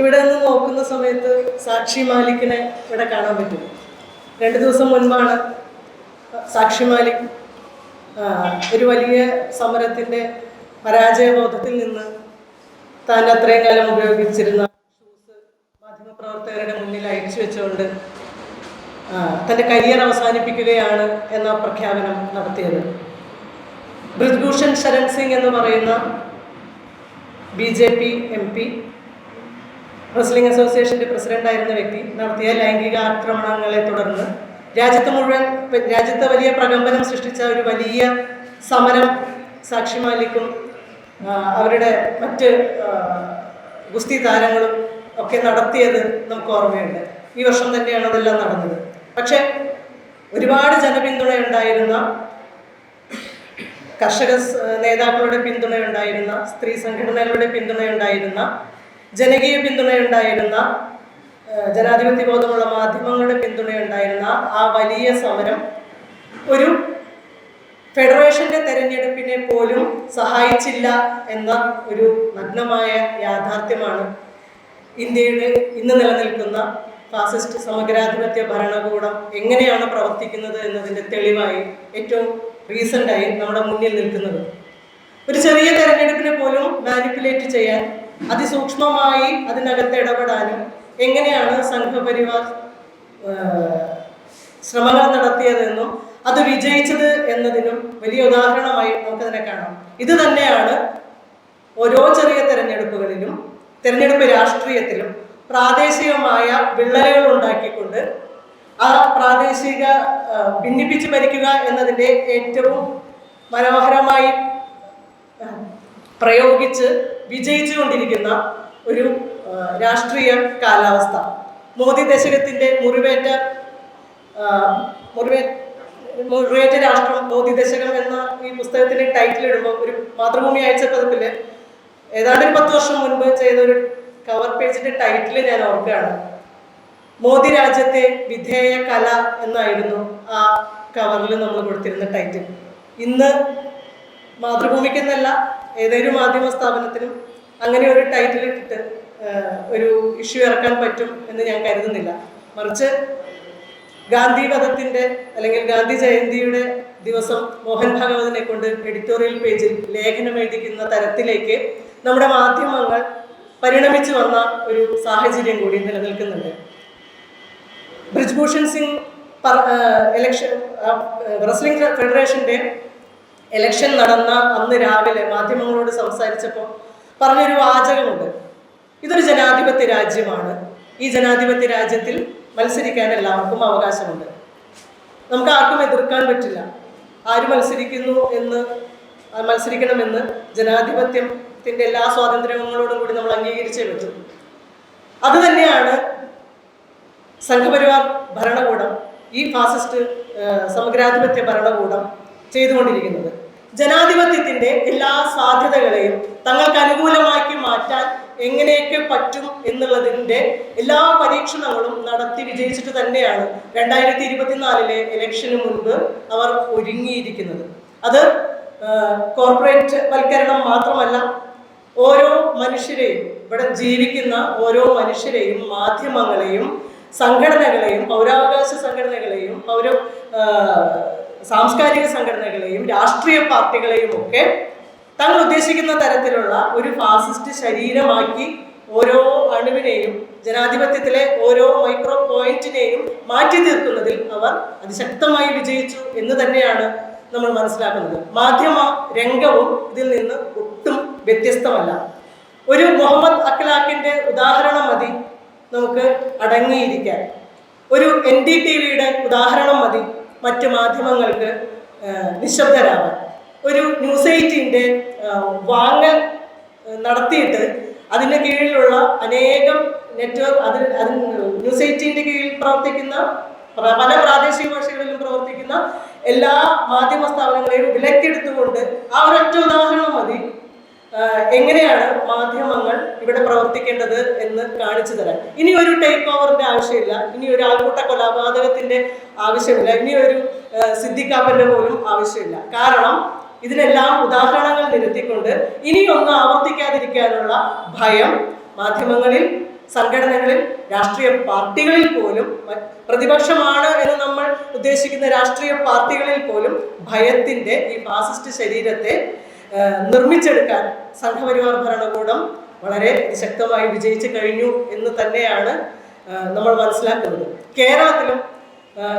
ഇവിടെ നിന്ന് നോക്കുന്ന സമയത്ത് സാക്ഷി മാലിക്കിനെ ഇവിടെ കാണാൻ പറ്റും. രണ്ട് ദിവസം മുൻപാണ് സാക്ഷി മാലിക് ഒരു വലിയ സമരത്തിന്റെ പരാജയബോധത്തിൽ നിന്ന് താൻ അത്രയും കാലം ഉപയോഗിച്ചിരുന്ന ഷൂസ് മാധ്യമപ്രവർത്തകരുടെ മുന്നിൽ അയച്ചു വെച്ചുകൊണ്ട് തന്റെ കരിയർ അവസാനിപ്പിക്കുകയാണ് എന്ന പ്രഖ്യാപനം നടത്തിയത്. ബ്രിജ്ഭൂഷൺ ശരൺ സിംഗ് എന്ന് പറയുന്ന B J P M P wrestling അസോസിയേഷന്റെ പ്രസിഡന്റായിരുന്ന വ്യക്തി നടത്തിയ ലൈംഗിക ആക്രമണങ്ങളെ തുടർന്ന് രാജ്യത്ത് മുഴുവൻ രാജ്യത്ത് വലിയ പ്രകമ്പനം സൃഷ്ടിച്ച ഒരു വലിയ സമരം സാക്ഷി മാലിക്കും അവരുടെ മറ്റ് ഗുസ്തി താരങ്ങളും ഒക്കെ നടത്തിയത് നമുക്ക് ഓർമ്മയുണ്ട്. ഈ വർഷം തന്നെയാണ് അതെല്ലാം നടന്നത്. പക്ഷെ ഒരുപാട് ജനപിന്തുണ ഉണ്ടായിരുന്ന കർഷക നേതാക്കളുടെ നേതാക്കളുടെ പിന്തുണയുണ്ടായിരുന്ന സ്ത്രീ സംഘടനകളുടെ പിന്തുണയുണ്ടായിരുന്ന ജനകീയ പിന്തുണയുണ്ടായിരുന്ന ജനാധിപത്യ ബോധമുള്ള മാധ്യമങ്ങളുടെ പിന്തുണയുണ്ടായിരുന്ന ആ വലിയ സമരം ഒരു ഫെഡറേഷന്റെ തെരഞ്ഞെടുപ്പിനെ പോലും സഹായിച്ചില്ല എന്ന ഒരു നഗ്നമായ യാഥാർത്ഥ്യമാണ് ഇന്ത്യയുടെ ഇന്ന് നിലനിൽക്കുന്ന ഫാസിസ്റ്റ് സമഗ്രാധിപത്യ ഭരണകൂടം എങ്ങനെയാണ് പ്രവർത്തിക്കുന്നത് എന്നതിന്റെ തെളിവായി ഏറ്റവും റീസെന്റായി നമ്മുടെ മുന്നിൽ നിൽക്കുന്നത്. ഒരു ചെറിയ തെരഞ്ഞെടുപ്പിനെ പോലും മാനിപ്പുലേറ്റ് ചെയ്യാൻ അതിസൂക്ഷ്മമായി അതിനകത്ത് ഇടപെടാനും എങ്ങനെയാണ് സംഘപരിവാർ ശ്രമങ്ങൾ നടത്തിയതെന്നും അത് വിജയിച്ചത് എന്നതിനും വലിയ ഉദാഹരണമായി നമുക്കതിനെ കാണാം. ഇത് തന്നെയാണ് ഓരോ ചെറിയ തെരഞ്ഞെടുപ്പുകളിലും തെരഞ്ഞെടുപ്പ് രാഷ്ട്രീയത്തിലും പ്രാദേശികമായ വിള്ളലുകൾ ഉണ്ടാക്കിക്കൊണ്ട് ആ പ്രാദേശിക ഭിന്നിപ്പിച്ച് ഭരിക്കുക എന്നതിന്റെ ഏറ്റവും മനോഹരമായി പ്രയോഗിച്ച് വിജയിച്ചുകൊണ്ടിരിക്കുന്ന ഒരു രാഷ്ട്രീയ കാലാവസ്ഥ. മോദി ദശകത്തിന്റെ മുറിവേറ്റ മുറിവേ മുറിവേറ്റ രാഷ്ട്രം മോദി ദശകം എന്ന ഈ പുസ്തകത്തിന്റെ ടൈറ്റിൽ ഇടുമ്പോൾ ഒരു മാതൃഭൂമി അയച്ച പതിപ്പിൽ ഏതാണ്ട് ഒരു പത്ത് വർഷം മുൻപ് ചെയ്ത ഒരു കവർ പേജിന്റെ ടൈറ്റിൽ ഞാൻ ഓർക്കുകയാണ്. മോദി രാജ്യത്തെ വിധേയ കല എന്നായിരുന്നു ആ കവറിൽ നമ്മൾ കൊടുത്തിരുന്ന ടൈറ്റിൽ. ഇന്ന് മാതൃഭൂമിക്കെന്നല്ല ഏതൊരു മാധ്യമ സ്ഥാപനത്തിനും അങ്ങനെ ഒരു ടൈറ്റിൽ ഇട്ടിട്ട് ഒരു ഇഷ്യൂ ഇറക്കാൻ പറ്റും എന്ന് ഞാൻ കരുതുന്നില്ല. മറിച്ച് ഗാന്ധി വധത്തിന്റെ അല്ലെങ്കിൽ ഗാന്ധി ജയന്തിയുടെ ദിവസം മോഹൻ ഭാഗവതിനെ കൊണ്ട് എഡിറ്റോറിയൽ പേജിൽ ലേഖനം എഴുതിക്കുന്ന തരത്തിലേക്ക് നമ്മുടെ മാധ്യമങ്ങൾ പരിണമിച്ചു വന്ന ഒരു സാഹചര്യം കൂടി നിലനിൽക്കുന്നുണ്ട്. ബ്രിജ്ഭൂഷൺ സിംഗ് ഇലക്ഷൻ റെസ്ലിംഗ് ഫെഡറേഷന്റെ ഇലക്ഷൻ നടന്ന അന്ന് രാവിലെ മാധ്യമങ്ങളോട് സംസാരിച്ചപ്പോൾ പറഞ്ഞൊരു വാചകമുണ്ട്. ഇതൊരു ജനാധിപത്യ രാജ്യമാണ്. ഈ ജനാധിപത്യ രാജ്യത്തിൽ മത്സരിക്കാൻ എല്ലാവർക്കും അവകാശമുണ്ട്. നമുക്ക് ആർക്കും എതിർക്കാൻ പറ്റില്ല. ആര് മത്സരിക്കുന്നു എന്ന് മത്സരിക്കണമെന്ന് ജനാധിപത്യത്തിന്റെ എല്ലാ സ്വാതന്ത്ര്യങ്ങളോടും കൂടി നമ്മൾ അംഗീകരിച്ചേ പറ്റൂ. അത് തന്നെയാണ് സംഘപരിവാർ ഭരണകൂടം ഈ ഫാസിസ്റ്റ് സമഗ്രാധിപത്യ ഭരണകൂടം ചെയ്തുകൊണ്ടിരിക്കുന്നത്. ജനാധിപത്യത്തിന്റെ എല്ലാ സാധ്യതകളെയും തങ്ങൾക്ക് അനുകൂലമാക്കി മാറ്റാൻ എങ്ങനെയൊക്കെ പറ്റും എന്നുള്ളതിന്റെ എല്ലാ പരീക്ഷണങ്ങളും നടത്തി വിജയിച്ചിട്ട് തന്നെയാണ് രണ്ടായിരത്തി ഇരുപത്തിനാലിലെ ഇലക്ഷന് മുൻപ് അവർ ഒരുങ്ങിയിരിക്കുന്നത്. അത് കോർപ്പറേറ്റ് വൽക്കരണം മാത്രമല്ല ഓരോ മനുഷ്യരെയും ഇവിടെ ജീവിക്കുന്ന ഓരോ മനുഷ്യരെയും മാധ്യമങ്ങളെയും സംഘടനകളെയും പൗരാവകാശ സംഘടനകളെയും പൗര സാംസ്കാരിക സംഘടനകളെയും രാഷ്ട്രീയ പാർട്ടികളെയും ഒക്കെ തങ്ങൾ ഉദ്ദേശിക്കുന്ന തരത്തിലുള്ള ഒരു ഫാസിസ്റ്റ് ശരീരമാക്കി ഓരോ അണുവിനെയും ജനാധിപത്യത്തിലെ ഓരോ മൈക്രോ പോയിന്റിനെയും മാറ്റി തീർക്കുന്നതിൽ അവർ അതിശക്തമായി വിജയിച്ചു എന്ന് തന്നെയാണ് നമ്മൾ മനസ്സിലാക്കുന്നത്. മാധ്യമ രംഗവും ഇതിൽ നിന്ന് ഒട്ടും വ്യത്യസ്തമല്ല. ഒരു മുഹമ്മദ് അഖ്ലാഖിന്റെ ഉദാഹരണം മതി നമുക്ക് അടങ്ങിയിരിക്കാൻ. ഒരു എൻ ഡി ടി വിയുടെ ഉദാഹരണം മതി. മറ്റ് മാധ്യമങ്ങൾക്ക് നിശബ്ദരാവാൻ. ഒരു ന്യൂസ് എയ്റ്റിന്റെ വാങ്ങൽ നടത്തിയിട്ട് അതിന്റെ കീഴിലുള്ള അനേകം നെറ്റ്വർക്ക് അതിൽ അതിന് ന്യൂസ് എയ്റ്റീന്റെ കീഴിൽ പ്രവർത്തിക്കുന്ന പല പ്രാദേശിക ഭാഷകളിലും പ്രവർത്തിക്കുന്ന എല്ലാ മാധ്യമ സ്ഥാപനങ്ങളെയും വിലക്കെടുത്തുകൊണ്ട് ആ ഒരൊറ്റ ഉദാഹരണം മതി. എങ്ങനെയാണ് മാധ്യമങ്ങൾ ഇവിടെ പ്രവർത്തിക്കേണ്ടത് എന്ന് കാണിച്ചു തരാൻ? ഇനി ഒരു ടേക്ക് ഓവറിന്റെ ആവശ്യമില്ല. ഇനി ഒരു ആൾക്കൂട്ട കൊലപാതകത്തിന്റെ ആവശ്യമില്ല. ഇനി ഒരു സിദ്ധിക്കാപ്പന്റെ പോലും ആവശ്യമില്ല. കാരണം ഇതിനെല്ലാം ഉദാഹരണങ്ങൾ നിരത്തിക്കൊണ്ട് ഇനിയൊന്നും ആവർത്തിക്കാതിരിക്കാനുള്ള ഭയം മാധ്യമങ്ങളിൽ സംഘടനകളിൽ രാഷ്ട്രീയ പാർട്ടികളിൽ പോലും പ്രതിപക്ഷമാണ് എന്ന് നമ്മൾ ഉദ്ദേശിക്കുന്ന രാഷ്ട്രീയ പാർട്ടികളിൽ പോലും ഭയത്തിന്റെ ഈ ഫാസിസ്റ്റ് ശരീരത്തെ നിർമ്മിച്ചെടുക്കാൻ സംഘപരിവാർ ഭരണകൂടം വളരെ ശക്തമായി വിജയിച്ചു കഴിഞ്ഞു എന്ന് തന്നെയാണ് നമ്മൾ മനസ്സിലാക്കുന്നത്. കേരളത്തിലും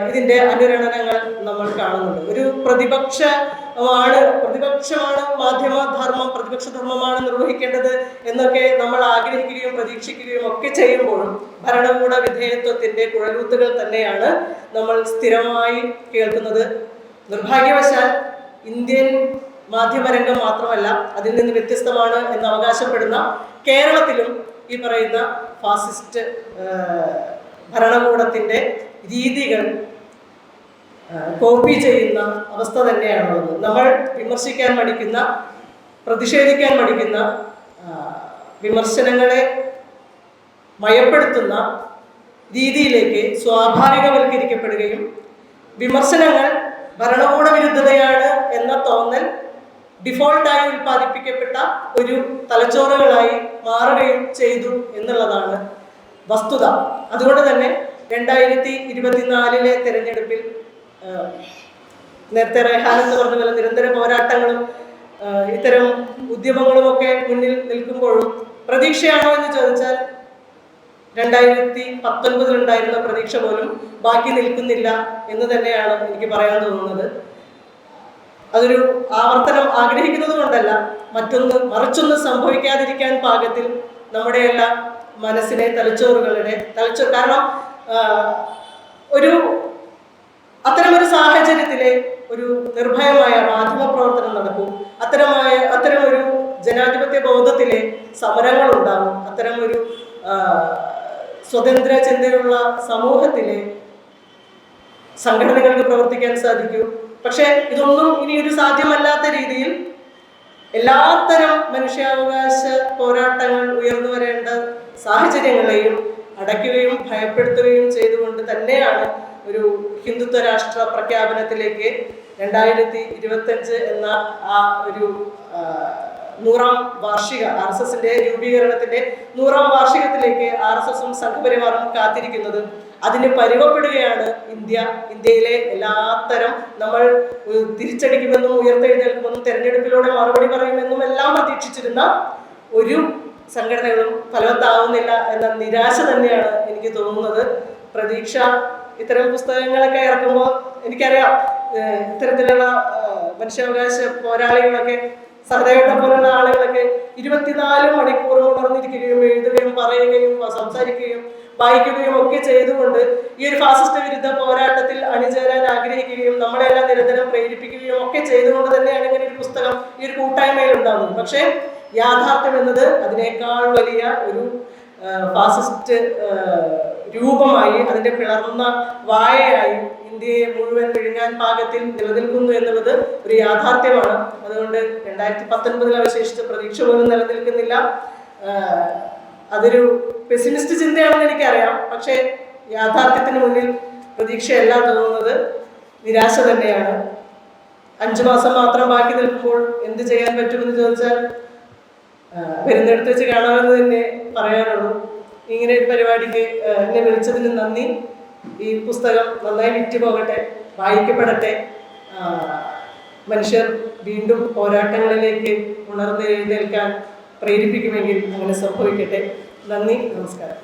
ഇതിന്റെ അനുരണനങ്ങൾ നമ്മൾ കാണുന്നുണ്ട്. ഒരു പ്രതിപക്ഷമാണ് പ്രതിപക്ഷമാണ് മാധ്യമധർമ്മം പ്രതിപക്ഷ ധർമ്മമാണ് നിർവഹിക്കേണ്ടത് എന്നൊക്കെ നമ്മൾ ആഗ്രഹിക്കുകയും പ്രതീക്ഷിക്കുകയും ഒക്കെ ചെയ്യുമ്പോഴും ഭരണകൂട വിധേയത്വത്തിന്റെ കുഴലൂത്തുകൾ തന്നെയാണ് നമ്മൾ സ്ഥിരമായി കേൾക്കുന്നത്. നിർഭാഗ്യവശാൽ ഇന്ത്യൻ മാധ്യമരംഗം മാത്രമല്ല അതിൽ നിന്ന് വ്യത്യസ്തമാണ് എന്ന് അവകാശപ്പെടുന്ന കേരളത്തിലും ഈ പറയുന്ന ഫാസിസ്റ്റ് ഭരണകൂടത്തിന്റെ രീതികൾ കോപ്പി ചെയ്യുന്ന അവസ്ഥ തന്നെയാണുള്ളത്. നമ്മൾ വിമർശിക്കാൻ മടിക്കുന്ന പ്രതിഷേധിക്കാൻ മടിക്കുന്ന വിമർശനങ്ങളെ മയപ്പെടുത്തുന്ന രീതിയിലേക്ക് സ്വാഭാവികവൽക്കരിക്കപ്പെടുകയും വിമർശനങ്ങൾ ഭരണകൂട വിരുദ്ധതയാണ് എന്ന തോന്നൽ ഡിഫോൾട്ടായി ഉൽപ്പാദിപ്പിക്കപ്പെട്ട ഒരു തലച്ചോറുകളായി മാറുകയും ചെയ്തു എന്നുള്ളതാണ് വസ്തുത. അതുകൊണ്ട് തന്നെ രണ്ടായിരത്തി ഇരുപത്തിനാലിലെ തെരഞ്ഞെടുപ്പിൽ നേരത്തെ റെഹാൻ എന്ന് പറഞ്ഞ പോലെ നിരന്തര പോരാട്ടങ്ങളും ഇത്തരം ഉദ്യമങ്ങളും ഒക്കെ മുന്നിൽ നിൽക്കുമ്പോഴും പ്രതീക്ഷയാണോ എന്ന് ചോദിച്ചാൽ രണ്ടായിരത്തി പത്തൊൻപതിലുണ്ടായിരുന്ന പ്രതീക്ഷ പോലും ബാക്കി നിൽക്കുന്നില്ല എന്ന് തന്നെയാണ് എനിക്ക് പറയാൻ തോന്നുന്നത്. അതൊരു ആവർത്തനം ആഗ്രഹിക്കുന്നത് കൊണ്ടല്ല മറ്റൊന്ന് മറിച്ചൊന്ന് സംഭവിക്കാതിരിക്കാൻ പാകത്തിൽ നമ്മുടെ എല്ലാ മനസ്സിനെ തലച്ചോറുകളുടെ തലച്ചോറ്. കാരണം ഒരു അത്തരമൊരു സാഹചര്യത്തിലെ ഒരു നിർഭയമായ മാധ്യമ പ്രവർത്തനം നടക്കും. അത്തരമായ അത്തരമൊരു ജനാധിപത്യ ബോധത്തിലെ സമരങ്ങൾ ഉണ്ടാകും. അത്തരമൊരു സ്വതന്ത്ര ചിന്തയുള്ള സമൂഹത്തിലെ സംഘടനകൾക്ക് പ്രവർത്തിക്കാൻ സാധിക്കൂ. പക്ഷെ ഇതൊന്നും ഇനി ഒരു സാധ്യമല്ലാത്ത രീതിയിൽ എല്ലാത്തരം മനുഷ്യാവകാശ പോരാട്ടങ്ങൾ ഉയർന്നു വരേണ്ട സാഹചര്യങ്ങളെയും അടയ്ക്കുകയും ഭയപ്പെടുത്തുകയും ചെയ്തുകൊണ്ട് തന്നെയാണ് ഒരു ഹിന്ദുത്വ രാഷ്ട്ര പ്രഖ്യാപനത്തിലേക്ക് രണ്ടായിരത്തി ഇരുപത്തഞ്ച് എന്ന ആ ഒരു നൂറാം വാർഷിക ആർ എസ് എസിന്റെ രൂപീകരണത്തിന്റെ നൂറാം വാർഷികത്തിലേക്ക് ആർ എസ് എസും സംഘപരിവാറും കാത്തിരിക്കുന്നത് അതിന് പരുവപ്പെടുകയാണ് ഇന്ത്യ. ഇന്ത്യയിലെ എല്ലാത്തരം നമ്മൾ തിരിച്ചടിക്കുമെന്നും ഉയർത്തെഴുന്നേൽക്കുമെന്നും തെരഞ്ഞെടുപ്പിലൂടെ മറുപടി പറയുമെന്നും എല്ലാം പ്രതീക്ഷിച്ചിരുന്ന ഒരു സംഘടനകളും ഫലവത്താവുന്നില്ല എന്ന നിരാശ തന്നെയാണ് എനിക്ക് തോന്നുന്നത്. പ്രതീക്ഷ ഇത്തരം പുസ്തകങ്ങളൊക്കെ ഇറക്കുമ്പോൾ എനിക്കറിയാം ഇത്തരത്തിലുള്ള മനുഷ്യാവകാശ പോരാളികളൊക്കെ സഹദേവനെ പോലുള്ള ആളുകളൊക്കെ ഇരുപത്തിനാല് മണിക്കൂർ ഉണർന്നിരിക്കുക വായിക്കുകയും ഒക്കെ ചെയ്തുകൊണ്ട് ഈ ഒരു ഫാസിസ്റ്റ് വിരുദ്ധ പോരാട്ടത്തിൽ അണിചേരാൻ ആഗ്രഹിക്കുകയും നമ്മളെല്ലാം നിരന്തരം പ്രേരിപ്പിക്കുകയും ഒക്കെ ചെയ്തുകൊണ്ട് തന്നെയാണ് ഇങ്ങനെ ഒരു പുസ്തകം ഈ ഒരു കൂട്ടായ്മയിൽ ഉണ്ടാകുന്നത്. പക്ഷേ യാഥാർത്ഥ്യം എന്നത് അതിനേക്കാൾ വലിയ ഒരു ഫാസിസ്റ്റ് രൂപമായി അതിന്റെ പിളർന്ന വായയായി ഇന്ത്യയെ മുഴുവൻ വിഴുങ്ങാൻ പാകത്തിൽ നിലനിൽക്കുന്നു എന്നുള്ളത് ഒരു യാഥാർത്ഥ്യമാണ്. അതുകൊണ്ട് രണ്ടായിരത്തി പത്തൊൻപതിൽ അവശേഷിച്ച പ്രതീക്ഷ പോലും നിലനിൽക്കുന്നില്ല. അതൊരു പെസിമിസ്റ്റ് ചിന്തയാണെന്ന് എനിക്കറിയാം. പക്ഷേ യാഥാർത്ഥ്യത്തിന് മുന്നിൽ പ്രതീക്ഷയല്ല തോന്നുന്നത് നിരാശ തന്നെയാണ്. അഞ്ചു മാസം മാത്രം ബാക്കി നിൽക്കുമ്പോൾ എന്ത് ചെയ്യാൻ പറ്റുമെന്ന് ചോദിച്ചാൽ പെരുന്നെടുത്ത് വെച്ച് കാണാമെന്ന് തന്നെ പറയാനുള്ളൂ. ഇങ്ങനെ ഒരു പരിപാടിക്ക് എന്നെ വിളിച്ചതിന് നന്ദി. ഈ പുസ്തകം നന്നായി വിറ്റ് പോകട്ടെ വായിക്കപ്പെടട്ടെ മനുഷ്യർ വീണ്ടും പോരാട്ടങ്ങളിലേക്ക് ഉണർന്ന് എഴുന്നേൽക്കാൻ പ്രേരിപ്പിക്കുമെങ്കിൽ അങ്ങനെ സംഭവിക്കട്ടെ. നന്ദി നമസ്കാരം.